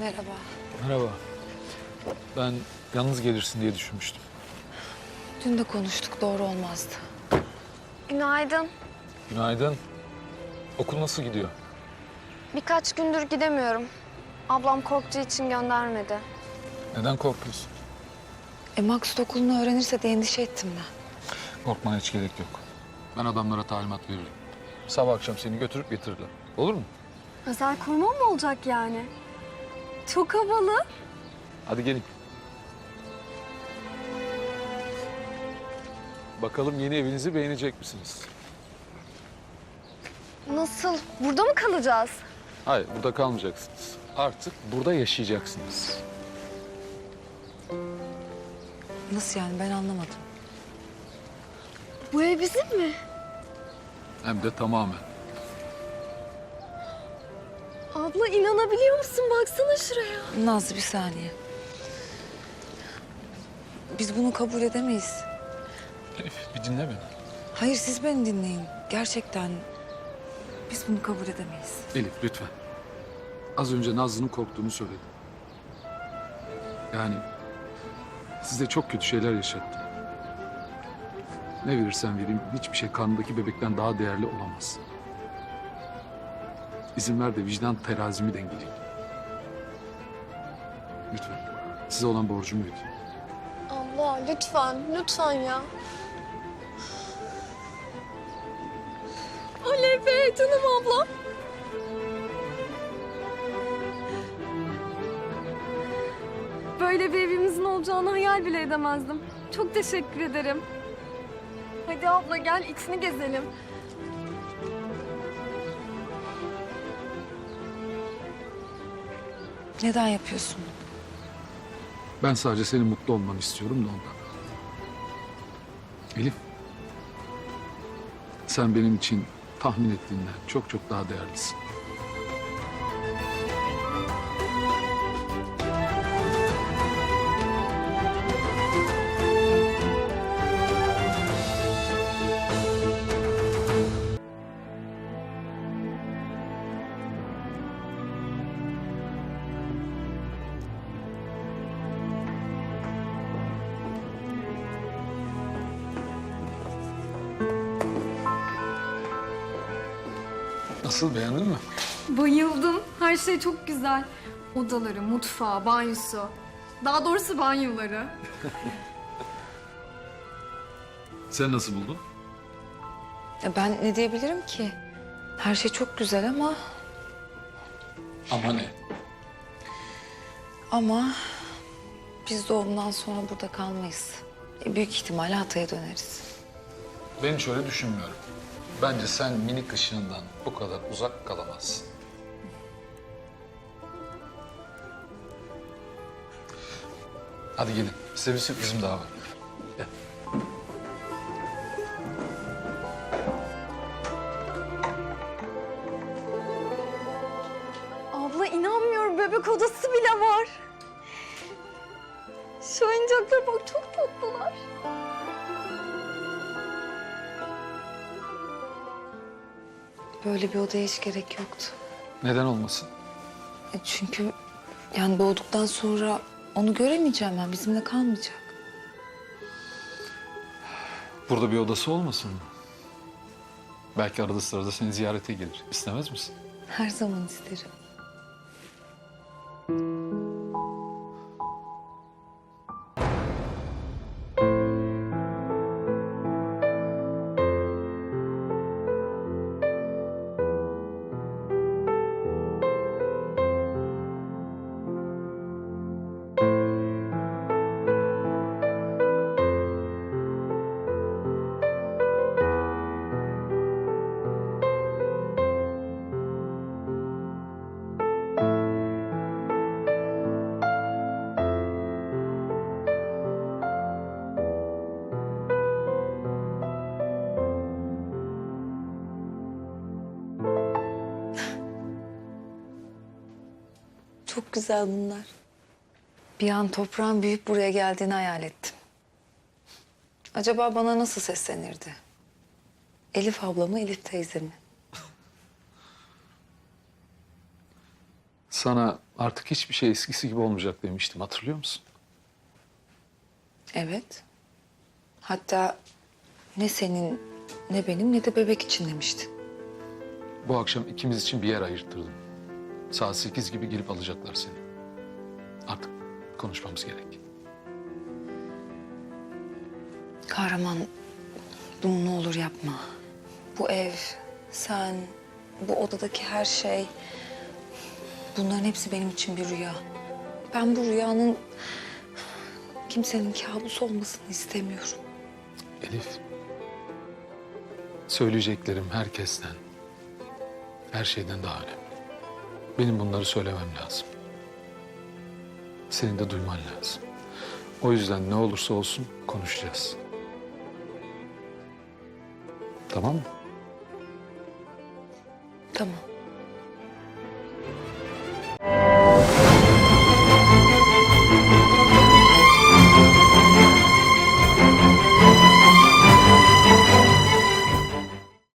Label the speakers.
Speaker 1: Merhaba.
Speaker 2: Merhaba. Ben yalnız gelirsin diye düşünmüştüm.
Speaker 1: Dün de konuştuk doğru olmazdı.
Speaker 3: Günaydın.
Speaker 2: Günaydın. Okul nasıl gidiyor?
Speaker 3: Birkaç gündür gidemiyorum. Ablam korktuğu için göndermedi.
Speaker 2: Neden korkuyorsun?
Speaker 1: E Maksut okulunu öğrenirse diye endişe ettim ben.
Speaker 2: Korkmana hiç gerek yok. Ben adamlara talimat veririm. Sabah akşam seni götürüp getirirler. Olur mu?
Speaker 3: Özel koruma mı olacak yani? Çok havalı.
Speaker 2: Hadi gelin. Bakalım yeni evinizi beğenecek misiniz?
Speaker 3: Nasıl? Burada mı kalacağız?
Speaker 2: Hayır, burada kalmayacaksınız. Artık burada yaşayacaksınız.
Speaker 1: Nasıl yani ben anlamadım.
Speaker 3: Bu ev bizim mi?
Speaker 2: Hem de tamamen.
Speaker 3: Abla inanabiliyor musun? Baksana şuraya.
Speaker 1: Nazlı bir saniye. Biz bunu kabul edemeyiz.
Speaker 2: Elif, bir dinle beni.
Speaker 1: Hayır siz beni dinleyin. Gerçekten biz bunu kabul edemeyiz.
Speaker 2: Elif lütfen. Az önce Nazlı'nın korktuğunu söyledim. Yani size çok kötü şeyler yaşattım. Ne verirsen vereyim hiçbir şey karnındaki bebekten daha değerli olamaz. İzin ver de vicdan terazimi dengeleyeyim. Lütfen. Size olan borcumu ödeyeyim.
Speaker 3: Abla lütfen, lütfen ya. Oley be canım ablam. Böyle bir evimizin olacağını hayal bile edemezdim. Çok teşekkür ederim. Hadi abla gel içini gezelim.
Speaker 1: Neden yapıyorsun?
Speaker 2: Ben sadece senin mutlu olmanı istiyorum da ondan. Elif. Sen benim için tahmin ettiğinden çok çok daha değerlisin. Nasıl beğendin mi?
Speaker 4: Bayıldım. Her şey çok güzel. Odaları, mutfağı, banyosu. Daha doğrusu banyoları.
Speaker 2: Sen nasıl buldun?
Speaker 1: Ya ben ne diyebilirim ki? Her şey çok güzel ama
Speaker 2: Ama ne?
Speaker 1: ama biz doğumdan sonra burada kalmayız. E, büyük ihtimalle Hatay'a döneriz.
Speaker 2: Ben hiç öyle düşünmüyorum. Bence sen minik ışığından bu kadar uzak kalamazsın. Hadi gelin. Size bir sürprizim daha var. Gel.
Speaker 3: Abla inanmıyorum bebek odası bile var. Şu oyuncaklara bak çok tatlılar.
Speaker 1: Böyle bir odaya hiç gerek yoktu.
Speaker 2: Neden olmasın?
Speaker 1: E çünkü yani doğduktan sonra onu göremeyeceğim ben. Bizimle kalmayacak.
Speaker 2: Burada bir odası olmasın mı? Belki arada sırada seni ziyarete gelir. İstemez misin?
Speaker 1: Her zaman isterim. Çok güzel bunlar. Bir an toprağın büyüyüp buraya geldiğini hayal ettim. Acaba bana nasıl seslenirdi? Elif abla mı, Elif teyze mi?
Speaker 2: Sana artık hiçbir şey eskisi gibi olmayacak demiştim. Hatırlıyor musun?
Speaker 1: Evet. Hatta ne senin ne benim ne de bebek için demiştin.
Speaker 2: Bu akşam ikimiz için bir yer ayırttırdım. Saat sekiz gibi gelip alacaklar seni. Artık konuşmamız gerek.
Speaker 1: Kahraman bunu ne olur yapma. Bu ev, sen, bu odadaki her şey... Bunların hepsi benim için bir rüya. Ben bu rüyanın kimsenin kabusu olmasını istemiyorum.
Speaker 2: Elif. Söyleyeceklerim herkesten, her şeyden daha önemli. Benim bunları söylemem lazım. Senin de duyman lazım. O yüzden ne olursa olsun konuşacağız. Tamam mı?
Speaker 1: Tamam.